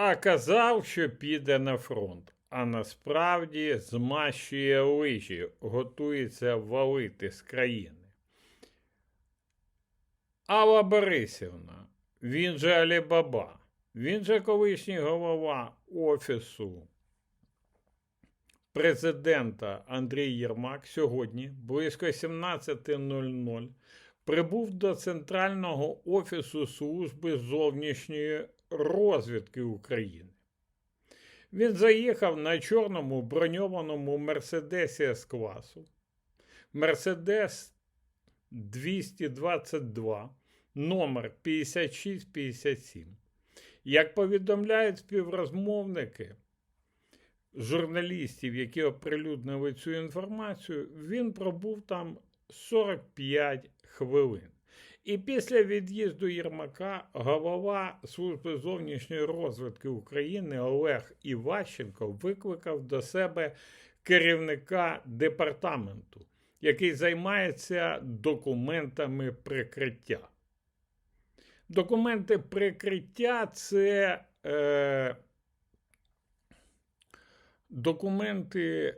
А казав, що піде на фронт, а насправді змащує лижі, готується валити з країни. Алла Борисівна, він же Алібаба, він же колишній голова Офісу президента Андрій Єрмак сьогодні близько 17.00 прибув до Центрального офісу Служби зовнішньої розвідки України. Він заїхав на чорному броньованому Мерседесі С класу. Мерседес 222, номер 5657. Як повідомляють співрозмовники журналістів, які оприлюднили цю інформацію, він пробув там 45 хвилин. І після від'їзду Єрмака голова Служби зовнішньої розвідки України Олег Іващенко викликав до себе керівника департаменту, який займається документами прикриття. Документи прикриття це е, документи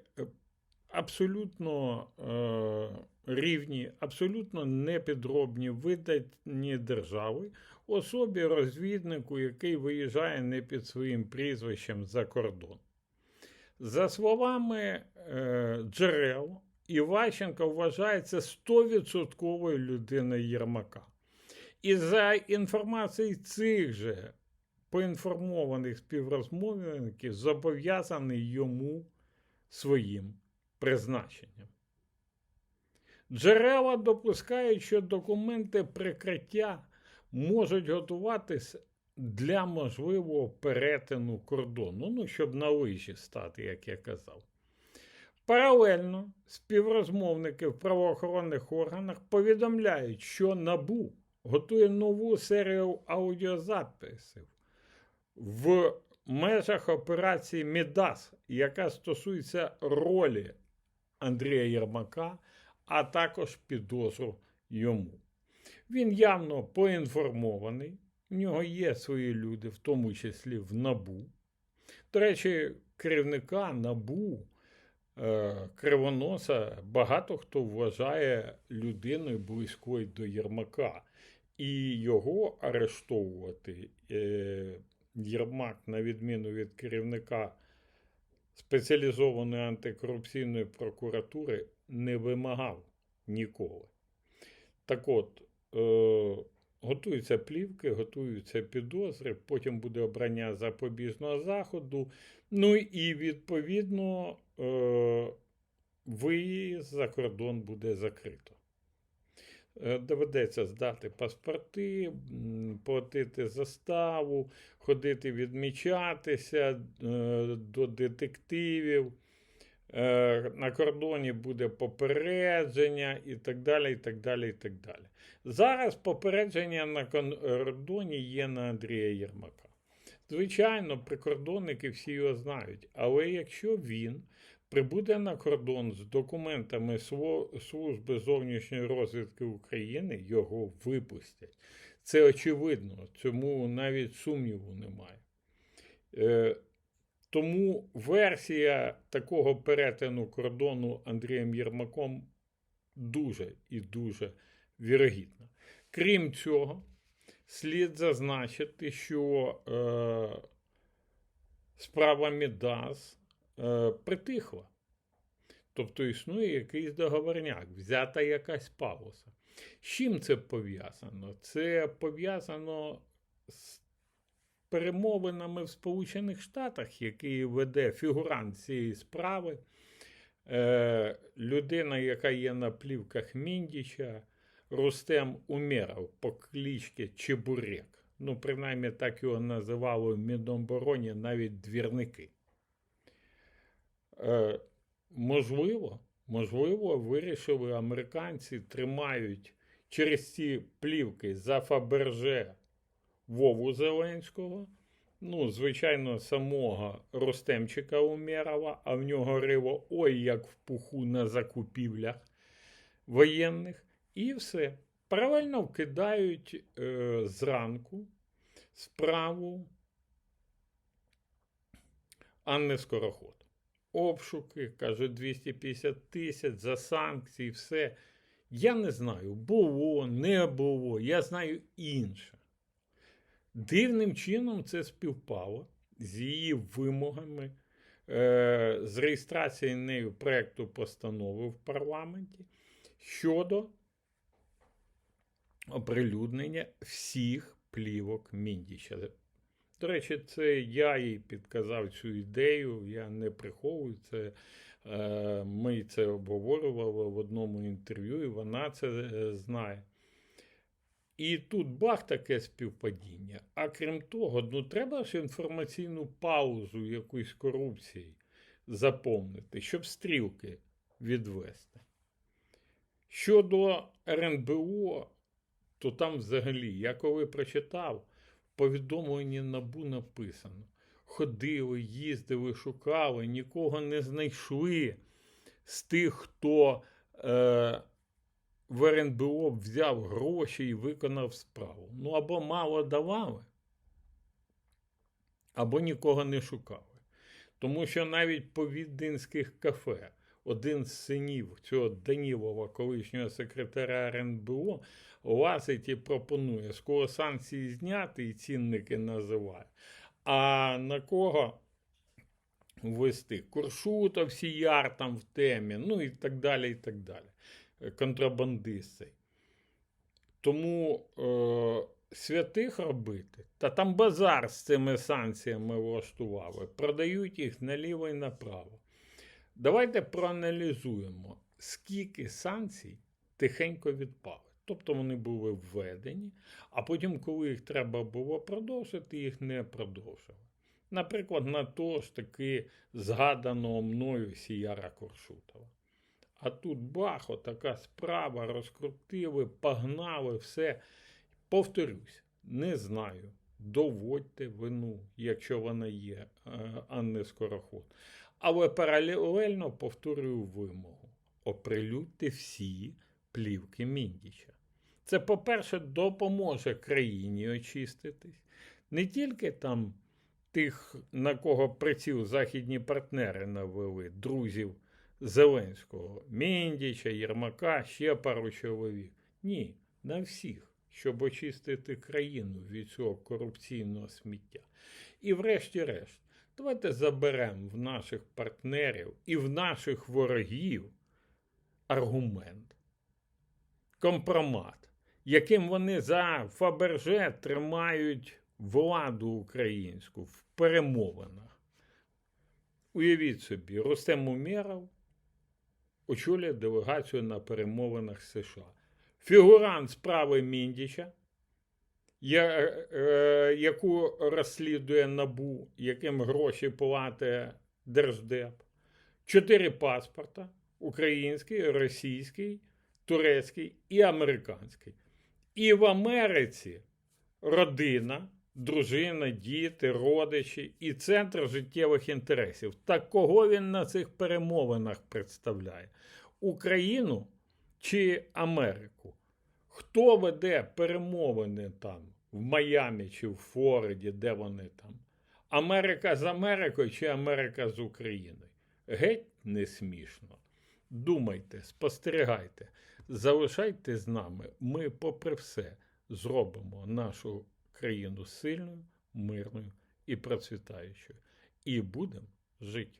абсолютно е, рівні, абсолютно непідробні, видані держави особі розвіднику, який виїжджає не під своїм прізвищем за кордон. За словами е, джерел, Іващенко вважається 100% людиною Єрмака. І за інформацією цих же поінформованих співрозмовників зобов'язаний йому своїм призначенням. Джерела допускають, що документи прикриття можуть готуватись для можливого перетину кордону, ну, щоб на лижі стати, як я казав. Паралельно співрозмовники в правоохоронних органах повідомляють, що НАБУ готує нову серію аудіозаписів в межах операції Мідас, яка стосується ролі Андрія Єрмака, а також підозру йому. Він явно поінформований, в нього є свої люди, в тому числі в НАБУ. До речі, керівника НАБУ е, Кривоноса багато хто вважає людиною близькою до Єрмака. І його арештовувати е, Єрмак, на відміну від керівника спеціалізованої антикорупційної прокуратури, не вимагав ніколи. Так от, е, готуються плівки, готуються підозри, потім буде обрання запобіжного заходу. Ну і відповідно е, виїзд за кордон буде закрито. Е, доведеться здати паспорти, платити заставу, ходити відмічатися е, до детективів. Е, на кордоні буде попередження і так далі. і так далі, і так далі. Зараз попередження на кордоні є на Андрія Єрмака. Звичайно, прикордонники всі його знають, але якщо він прибуде на кордон з документами Служби зовнішньої розвідки України, його випустять. Це очевидно, цьому навіть сумніву немає. Е, тому версія такого перетину кордону Андрієм Єрмаком дуже і дуже вірогідна. Крім цього, слід зазначити, що е, справа Мідас притихла. Тобто існує якийсь договорняк, взята якась пауза. З чим це пов'язано? Це пов'язано з перемовинами в Сполучених Штатах, який веде фігурант цієї справи. Е, Людина, яка є на плівках Міндіча, Рустем Умеров по клічці Чебурек. Ну, принаймні так його називали в Мінобороні навіть двірники. Е, Можливо, можливо, вирішили американці тримають через ці плівки за Фаберже Вову Зеленського, ну, звичайно, самого Ростемчика Умєрова, а в нього риво ой як в пуху на закупівлях воєнних. І все. Паралельно вкидають е, зранку справу Анни Скороход. Обшуки, каже, 250 тисяч за санкції, все. Я не знаю, було, не було. Я знаю інше. Дивним чином це співпало з її вимогами, е, з реєстрацією нею проєкту постанови в парламенті щодо оприлюднення всіх плівок Міндіча. До речі, це я їй підказав цю ідею, я не приховую це. Е, Ми це обговорювали в одному інтерв'ю, і вона це е, знає. І тут бах таке співпадіння. А крім того, ну треба ж інформаційну паузу якоїсь корупції заповнити, щоб стрілки відвести. Щодо РНБО, то там взагалі, я коли прочитав, повідомленні набу написано: ходили, їздили, шукали, нікого не знайшли з тих, хто е, в РНБО взяв гроші і виконав справу. Ну або мало давали, або нікого не шукали. Тому що навіть по віденських кафе один з синів цього Данілова, колишнього секретаря РНБО, лазить і пропонує, з кого санкції зняти і цінники називає. А на кого ввести? Куршутов, Сіяр там в темі, ну і так далі, і так далі. Контрабандист цей. Тому е, святих робити, та там базар з цими санкціями влаштували, продають їх наліво і направо. Давайте проаналізуємо, скільки санкцій тихенько відпали. Тобто вони були введені, а потім, коли їх треба було продовжити, їх не продовжили. Наприклад, на то ж таки згаданого мною Сіяра Коршутова. А тут бах, така справа, розкрутили, погнали, все. Повторюсь, не знаю. Доводьте вину, якщо вона є, е, а не скороход. Але паралельно повторюю вимогу: оприлюдьте всі плівки Міндіча. Це, по-перше, допоможе країні очиститись. Не тільки там тих, на кого приціл західні партнери навели, друзів Зеленського, Міндіча, Єрмака, ще пару чоловік. Ні, на всіх, щоб очистити країну від цього корупційного сміття. І врешті-решт, давайте заберемо в наших партнерів і в наших ворогів аргумент, компромат, яким вони за Фаберже тримають владу українську в перемовинах. Уявіть собі, Рустем Умєров очолює делегацію на перемовинах США. Фігурант справи Міндіча, яку розслідує НАБУ, яким гроші платить Держдеп, чотири паспорта: український, російський, турецький і американський. І в Америці родина, дружина, діти, родичі і центр життєвих інтересів. Так кого він на цих перемовинах представляє? Україну чи Америку? Хто веде перемовини там в Майамі чи в Флориді, де вони там? Америка з Америкою чи Америка з Україною? Геть не смішно. Думайте, спостерігайте, залишайте з нами. Ми, попри все, зробимо нашу країну сильною, мирною і процвітаючою. І будемо жити.